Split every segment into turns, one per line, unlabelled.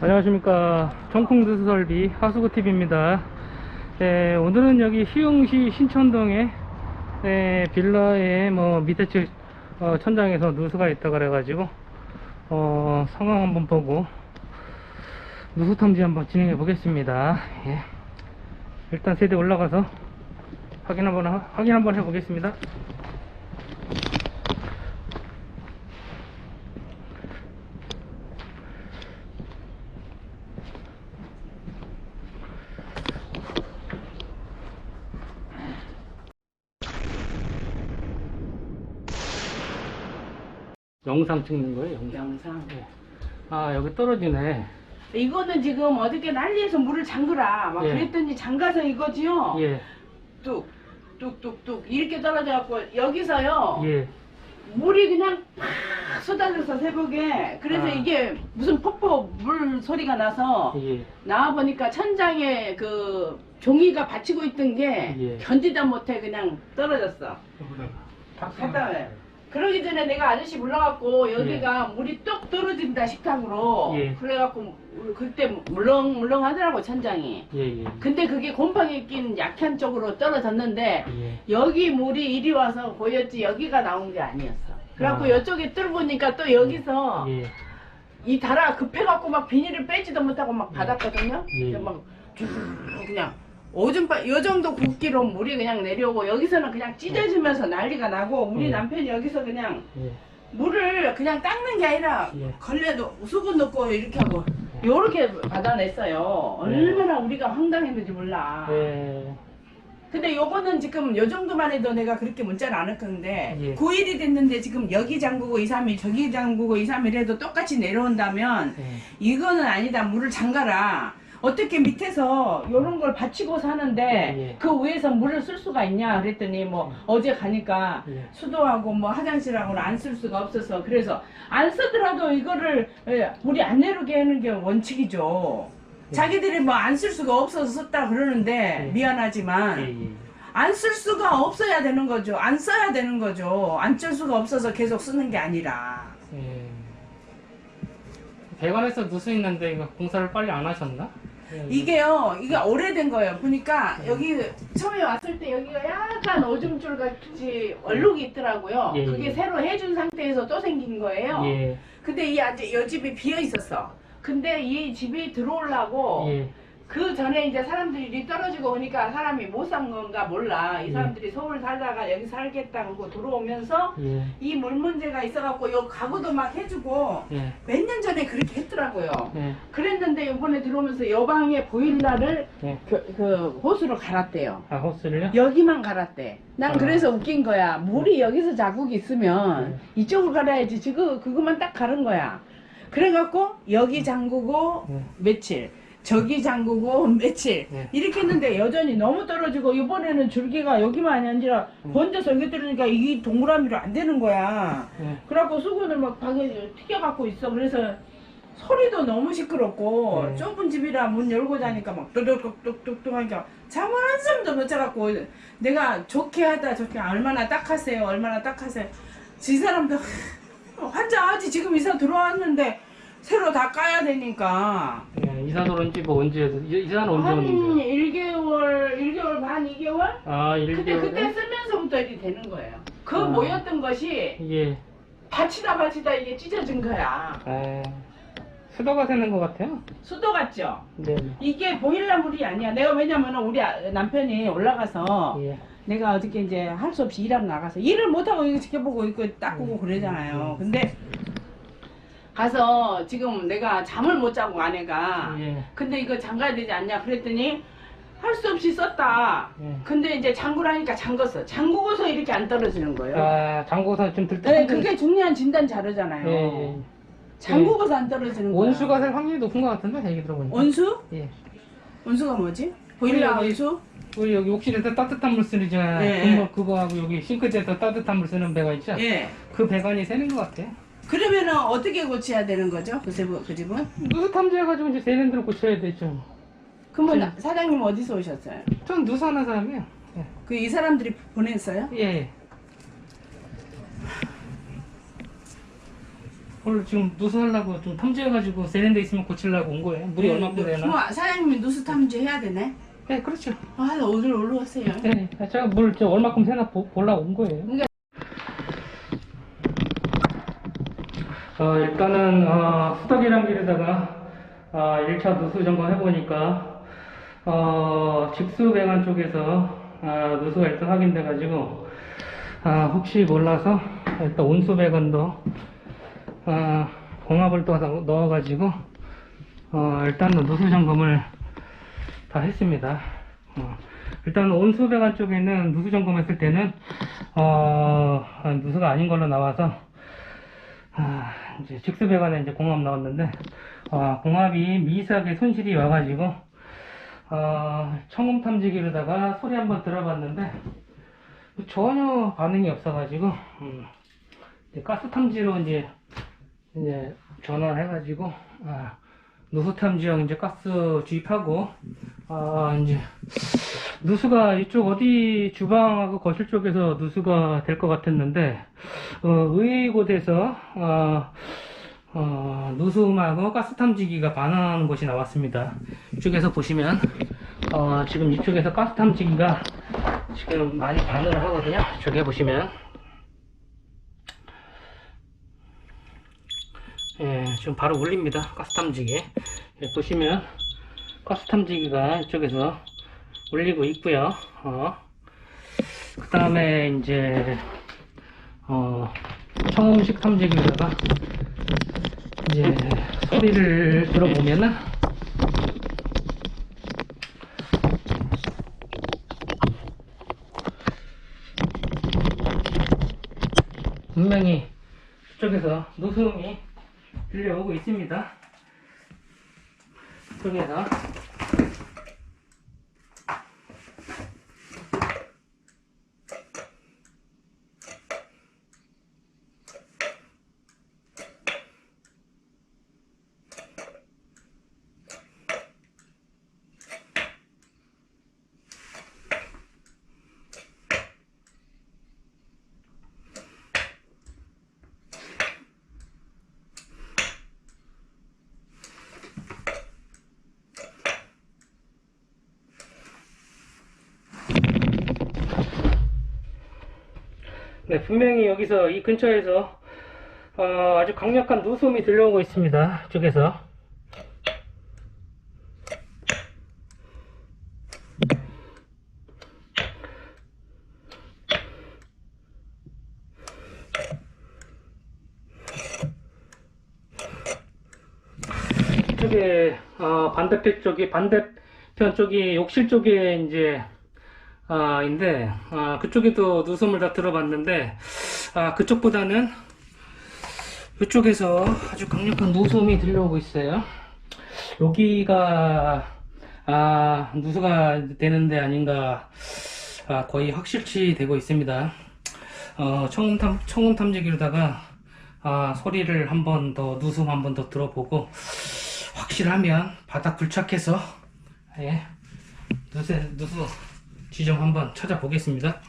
안녕하십니까. 정풍두수 설비 하수구TV입니다. 예, 오늘은 여기 시흥시 신천동에 예, 빌라의 뭐 밑에 층 어, 천장에서 누수가 있다 그래가지고 어, 상황 한번 보고 누수 탐지 한번 진행해 보겠습니다. 예. 일단 세대 올라가서 확인 한번 하- 확인 한번 해 보겠습니다 영상 찍는 거예요 영상
영상.
예. 아 여기 떨어지네
이거는 지금 어저께 난리에서 물을 잠그라. 막
예.
그랬더니 잠가서 이거지요.
예
뚝, 뚝뚝뚝 이렇게 떨어져 갖고 여기서요.
예.
물이 그냥 팍 쏟아져서 새벽에. 그래서
아.
이게 무슨 폭포 물 소리가 나서
예.
나와 보니까 천장에 그 종이가 받치고 있던 게
예.
견디다 못해 그냥 떨어졌어. 갔다 와요. 그러기 전에 내가 아저씨 불러갖고 여기가 물이 뚝 떨어진다 식탁으로
예.
그래갖고 그때 물렁물렁 하더라고 천장이
예, 예.
근데 그게 곰팡이 낀 약한 쪽으로 떨어졌는데
예.
여기 물이 이리 와서 보였지 여기가 나온 게 아니었어 그래갖고
아.
이쪽에 뚫으니까 또 여기서
예.
이 달아 급해갖고 막 비닐을 빼지도 못하고 막 받았거든요
예.
막 쭉 그냥 오줌바 요 정도 굵기로 물이 그냥 내려오고 여기서는 그냥 찢어지면서 난리가 나고 우리
예.
남편이 여기서 그냥
예.
물을 그냥 닦는 게 아니라
예.
걸레도 수건 넣고 이렇게 하고 요렇게 받아냈어요 얼마나 우리가 황당했는지 몰라
예.
근데 요거는 지금 요 정도만 해도 내가 그렇게 문자를 안 했었는데
예.
9일이 됐는데 지금 여기 잠그고 2, 3일 저기 잠그고 2, 3일 해도 똑같이 내려온다면
예.
이거는 아니다 물을 잠가라 어떻게 밑에서 요런 걸 받치고 사는데
예.
그 위에서 물을 쓸 수가 있냐 그랬더니 뭐 어제 가니까
예.
수도하고 뭐 화장실하고는 안 쓸 수가 없어서 그래서 안 쓰더라도 이거를 예, 물이 안 내려게 하는 게 원칙이죠
예.
자기들이 뭐 안 쓸 수가 없어서 썼다 그러는데
예.
미안하지만
예. 예.
안 쓸 수가 없어야 되는 거죠. 안 써야 되는 거죠. 안 쓸 수가 없어서 계속 쓰는 게 아니라.
예. 배관에서 누수 있는데 이거 공사를 빨리 안 하셨나? 예.
이게요, 이게 오래된 거예요. 보니까 여기 처음에 왔을 때 여기가 약간 오줌줄 같이 얼룩이 있더라고요.
예,
그게
예.
새로 해준 상태에서 또 생긴 거예요.
예.
근데 이 아직 이 집이 비어 있었어. 근데 이 집이 들어오려고
예.
그 전에 이제 사람들이 떨어지고 오니까 사람이 못 산 건가 몰라. 이
예.
사람들이 서울 살다가 여기 살겠다고 들어오면서
예.
이 물 문제가 있어갖고 요 가구도 막 해주고
예.
몇 년 전에 그렇게 했더라고요.
예.
그랬는데 이번에 들어오면서 여방에 보일러를
예.
그, 그 호수로 갈았대요.
아 호스를요?
여기만 갈았대. 난
아.
그래서 웃긴 거야. 물이 여기서 자국이 있으면 이쪽으로 갈아야지. 지금 그것만 딱 가른 거야. 그래갖고 여기 잠그고
예.
며칠. 저기 잠그고 며칠
네.
이렇게 했는데 여전히 너무 떨어지고 이번에는 줄기가 여기만이 아니라
음.
번져서 여기 떨어지니까 이 동그라미로 안 되는 거야
예.
그래갖고 수건을 막 방에 튀겨갖고 있어. 그래서 소리도 너무 시끄럽고
네.
좁은 집이라 문 열고 자니까 막 뚝뚝뚝뚝뚝 하니까 잠을 한숨도 못 자갖고 내가 좋게 하다 좋게 얼마나 딱하세요 얼마나 딱하세요 지 사람도 환장하지 지금 이사 들어왔는데 새로 다 까야 되니까
예. 이사 들어온 지뭐 언제 해서 이- 이사는 언제
한
오는데?
1개월 1개월 반 2개월?
아
근데
1개월.
그때 쓰면서부터 이렇게 되는 거예요 그
아.
모였던 것이
예.
받치다 받치다 이게 찢어진 거야
아, 수도가 새는 것 같아요.
수도 같죠?
네.
이게 보일러 물이 아니야. 내가 왜냐면 우리 아- 남편이 올라가서
예.
내가 어저께 이제 할 수 없이 일하러 나가서 일을 못하고 이거 지켜보고 이거 닦고 그러잖아요. 근데 가서 지금 내가 잠을 못 자고 아내가
예.
근데 이거 잠가야 되지 않냐 그랬더니 할 수 없이 썼다.
예.
근데 이제 잠그라니까 잠궜어. 잠그고서 이렇게 안 떨어지는 거예요.
아, 장고선 좀 들뜨.
네, 그게 중요한 진단 자료잖아요.
예, 예.
잠그고서 안 떨어지는 거야.
온수가 될 확률이 높은 것 같은데 얘기 들어보니까.
온수?
예.
온수가 뭐지? 보일러
여기-
온수?
우리 여기 욕실에서 따뜻한 물 쓰잖아요.
예.
그거 그거하고 여기 싱크대에서 따뜻한 물 쓰는 배가 있죠.
예.
그 배관이 새는 것 같아요.
그러면은 어떻게 고쳐야 되는 거죠? 그, 집, 그 집은?
누수 탐지해가지고 이제 세련대로 고쳐야 되죠.
그러면
네.
나- 사장님 어디서 오셨어요?
전 누수 하는 사람이에요. 예.
그 이 사람들이 보냈어요?
예. 오늘 지금 누수하려고 좀 탐지해가지고 세련돼 있으면 고치려고 온 거예요. 물이 얼마큼 되나?
뭐, 사장님이 누수 탐지 해야 되네.
네, 그렇죠.
아, 나 오늘 올라왔어요.
네, 제가 물저 얼마큼 새나 보, 보려고 온 거예요.
그러니까-
어, 일단은 어, 수덕이랑 길에다가 어, 1차 누수 점검 해보니까 어, 직수배관 쪽에서 아, 누수가 일단 확인돼가지고 아, 혹시 몰라서 일단 온수배관도 아, 공합을 또 넣- 넣어가지고 어, 일단은 누수 점검을 다 했습니다. 어, 일단 온수배관 쪽에는 누수 점검했을 때는 어, 아, 누수가 아닌 걸로 나와서 아, 직수배관에 이제 공합 나왔는데 어, 공합이 미세하게 손실이 와가지고 어, 청음 탐지기로다가 소리 한번 들어봤는데 전혀 반응이 없어가지고 음, 가스 탐지로 이제 이제 전화해가지고 아, 누수 탐지용 이제 가스 주입하고 아 이제 누수가 이쪽 어디 주방하고 거실 쪽에서 누수가 될 것 같았는데 어, 의외의 곳에서 어, 어, 누수음하고 가스 탐지기가 반응하는 곳이 나왔습니다. 이쪽에서 보시면 어, 지금 이쪽에서 가스 탐지기가 지금 많이 반응을 하거든요. 저기 보시면 예, 지금 바로 울립니다. 가스 탐지기. 예, 보시면 가스 탐지기가 이쪽에서 울리고 있고요. 어. 그 다음에 이제 어, 청음식 탐지기에다가 이제 소리를 들어보면은 분명히 이쪽에서 노소음이 들려오고 있습니다. 이쪽에서 네, 분명히 여기서 이 근처에서 어, 아주 강력한 누수음이 들려오고 있습니다. 이쪽에서 이쪽에 어, 반대편 쪽이 반대편 쪽이 욕실 쪽에 이제 아, 인데, 아, 그쪽에도 누수음을 다 들어봤는데, 아, 그쪽보다는 이쪽에서 아주 강력한 누수음이 들려오고 있어요. 여기가, 아, 누수가 되는데 아닌가, 아, 거의 확실치 되고 있습니다. 어, 청음 탐, 청음 탐지기로다가, 아, 소리를 한 번 더, 누수음 한번 더 들어보고, 확실하면 바닥 불착해서, 예, 누수, 누수, 지점 한번 찾아보겠습니다.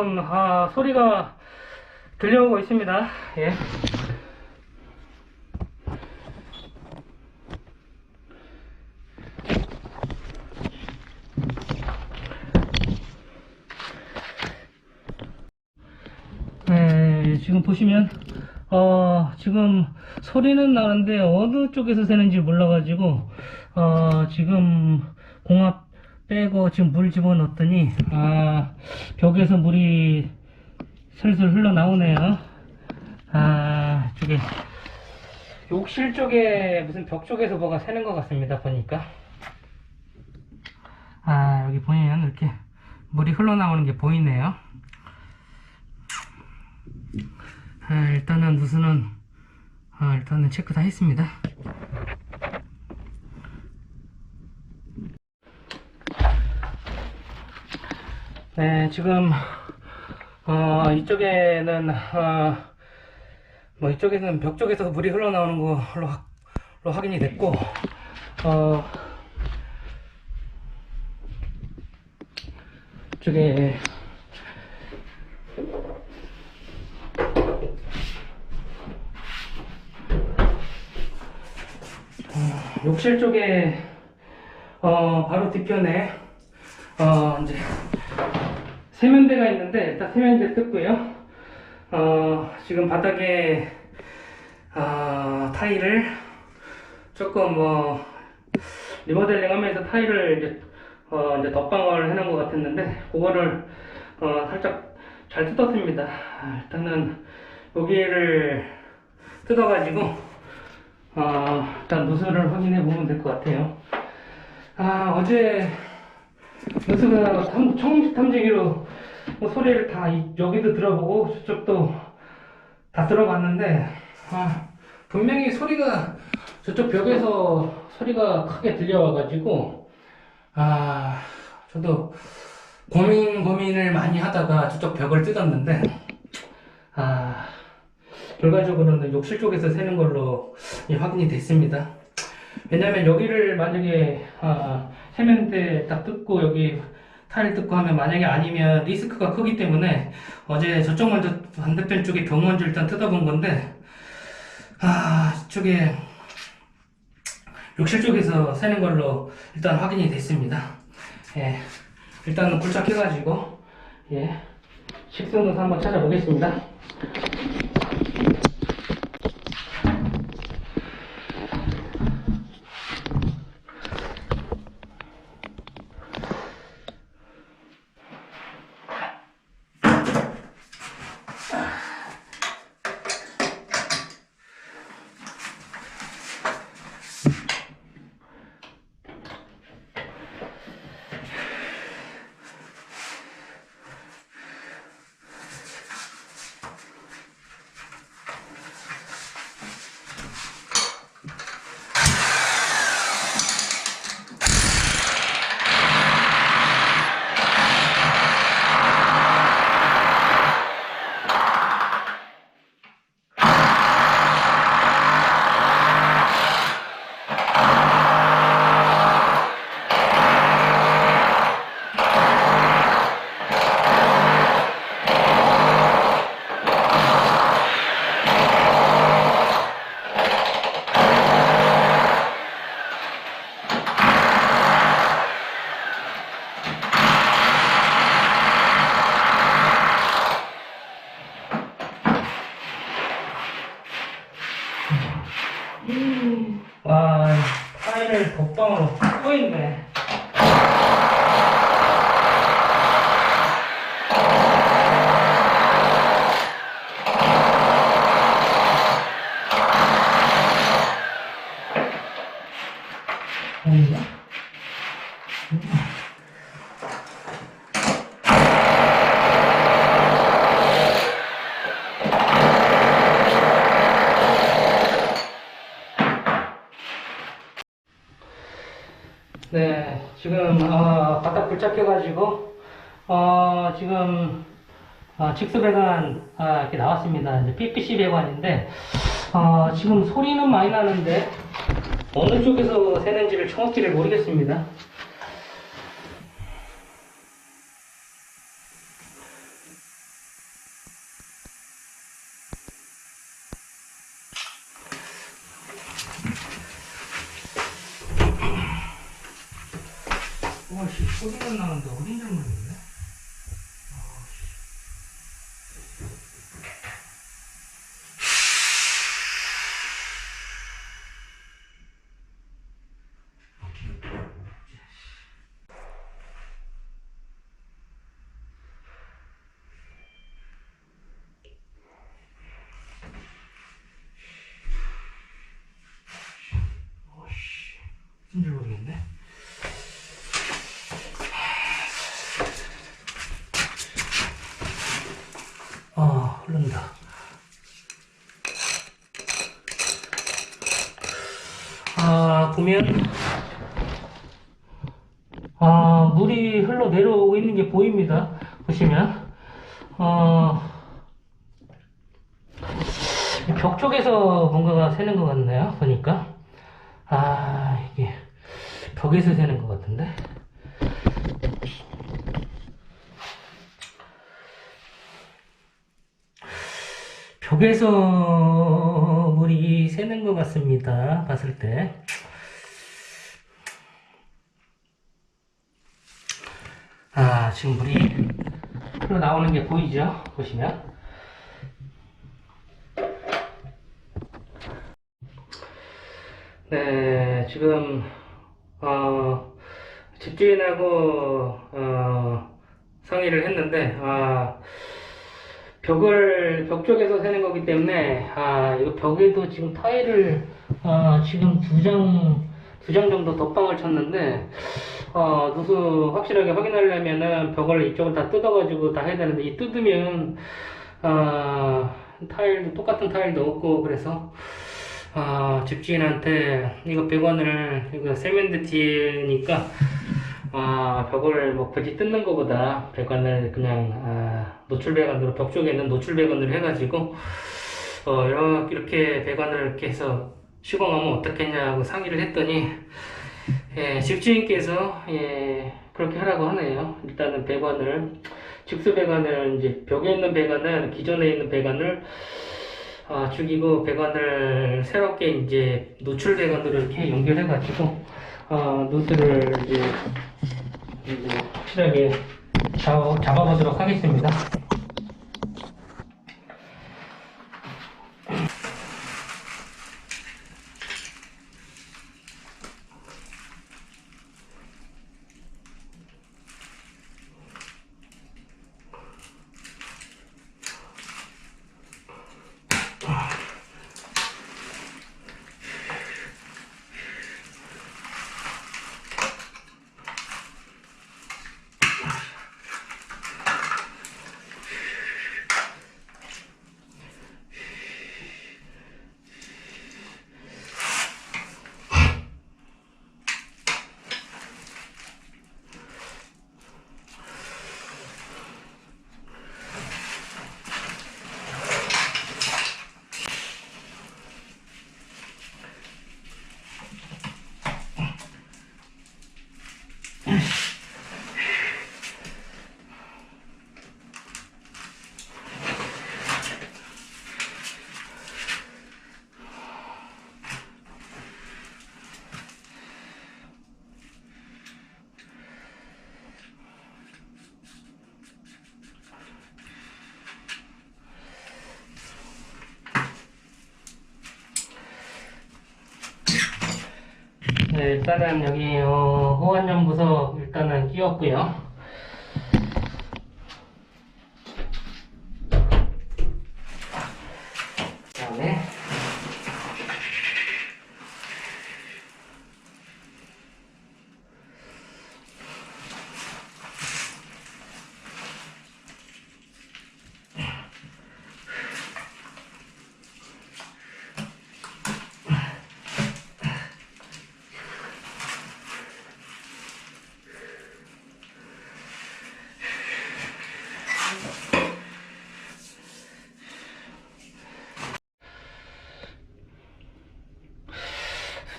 지금 아, 소리가 들려오고 있습니다. 예. 네, 지금 보시면 어, 지금 소리는 나는데 어느 쪽에서 새는지 몰라가지고 어, 지금 공합 빼고 지금 물 집어넣었더니 아, 벽에서 물이 슬슬 흘러나오네요. 아, 저기 욕실 쪽에 무슨 벽 쪽에서 뭐가 새는 것 같습니다. 보니까 아, 여기 보이면 이렇게 물이 흘러나오는 게 보이네요. 아, 일단은 누수는 아, 일단은 체크 다 했습니다. 네, 지금 어, 이쪽에는 어, 뭐 이쪽에는 벽 쪽에서 물이 흘러나오는 걸로 확인이 됐고 어, 쪽에 욕실 쪽에 어 바로 뒤편에 어 이제 세면대가 있는데 일단 세면대 뜯고요. 어 지금 바닥에 어, 타일을 조금 뭐 리모델링하면서 타일을 이제 어 이제 덧방을 해놓은 것 같았는데 그거를 어 살짝 잘 뜯었습니다. 아, 일단은 여기를 뜯어가지고 아, 일단 누수를 확인해 보면 될 것 같아요. 아, 어제 누수가 탐, 청식 탐지기로 뭐 소리를 다 이- 여기도 들어보고 저쪽도 다 들어봤는데, 아, 분명히 소리가 저쪽 벽에서 소리가 크게 들려와가지고, 아, 저도 고민, 고민을 많이 하다가 저쪽 벽을 뜯었는데, 아, 결과적으로는 욕실 쪽에서 새는 걸로 예, 확인이 됐습니다. 왜냐면 여기를 만약에 아, 세면대 딱 뜯고 여기 타일 뜯고 하면 만약에 아니면 리스크가 크기 때문에 어제 저쪽 먼저 반대편 쪽에 벽 먼저 일단 뜯어본 건데 아 이쪽에 욕실 쪽에서 새는 걸로 일단 확인이 됐습니다. 예, 일단은 굴착해가지고 예, 식수노사 한번 찾아보겠습니다. 불착해가지고 어, 지금 어, 직수 배관 아, 이렇게 나왔습니다. 이제 PPC 배관인데 어, 지금 소리는 많이 나는데 어느 쪽에서 새는지를 정확히를 모르겠습니다. 어씨 소리가 나는데 어딘지 모르겠네 어씨 어딘지 모르겠네 아 흐른다. 아 보면 아 물이 흘러 내려오고 있는 게 보입니다. 보시면 어, 벽 쪽에서 뭔가가 새는 것 같네요 보니까. 아 이게 벽에서 새는 것 같은데 벽에서 물이 새는 것 같습니다. 봤을 때. 아, 지금 물이 흘러나오는 게 보이죠? 보시면. 네, 지금, 어, 집주인하고, 어, 상의를 했는데, 아, 벽을 벽 쪽에서 새는 거기 때문에 아 이거 벽에도 지금 타일을 아 지금 두 장 두 장 정도 덧방을 쳤는데 어 누수 확실하게 확인하려면은 벽을 이쪽을 다 뜯어가지고 다 해야 되는데 이 뜯으면 아 타일도 똑같은 타일도 없고 그래서 아 집주인한테 이거 100원을 이거 세면대 티니까 아, 벽을 뭐 굳이 뜯는 것보다 배관을 그냥 아, 노출 배관으로 벽 쪽에는 노출 배관으로 해가지고 어, 이렇게, 이렇게 배관을 이렇게 해서 시공하면 어떻겠냐고 상의를 했더니 예, 집주인께서 예, 그렇게 하라고 하네요. 일단은 배관을 직수 배관을 이제 벽에 있는 배관은 기존에 있는 배관을 아, 죽이고 배관을 새롭게 이제 노출 배관으로 이렇게 연결해가지고 어, 노트를 이제, 이제 확실하게 잡아, 잡아보도록 하겠습니다. 네, 일단은 여기 어, 호환연구소 일단은 끼웠고요. 그다음에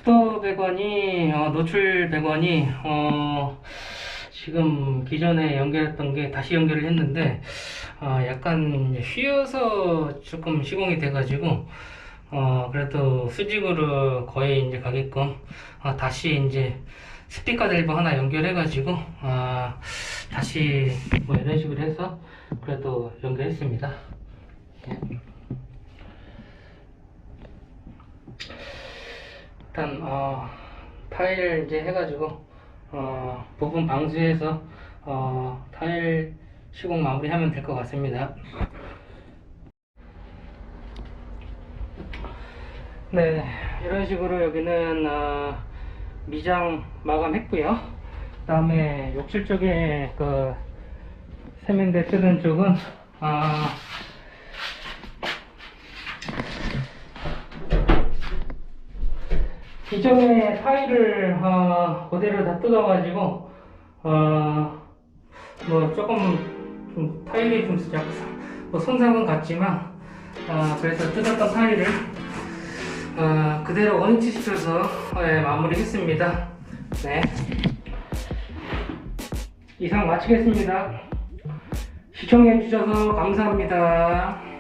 수도 배관이 어, 노출 배관이 어, 지금 기존에 연결했던 게 다시 연결을 했는데 어, 약간 휘어서 조금 시공이 돼가지고 어, 그래도 수직으로 거의 이제 가게끔 어, 다시 이제 스피커 밸브 하나 연결해가지고 아, 다시 뭐 이런 식으로 해서 그래도 연결했습니다. 일단 어, 타일 이제 해가지고 어, 부분 방수해서 어, 타일 시공 마무리하면 될 것 같습니다. 네, 이런 식으로 여기는 어, 미장 마감했고요. 그다음에 욕실 쪽에 그 세면대 뜨는 쪽은 아, 기존의 타일을 어, 그대로 다 뜯어가지고 어, 뭐 조금 좀 타일이 좀 약간 뭐 손상은 갔지만 어, 그래서 뜯었던 타일을 어, 그대로 원위치 시켜서 예, 마무리했습니다. 네. 이상 마치겠습니다. 시청해주셔서 감사합니다.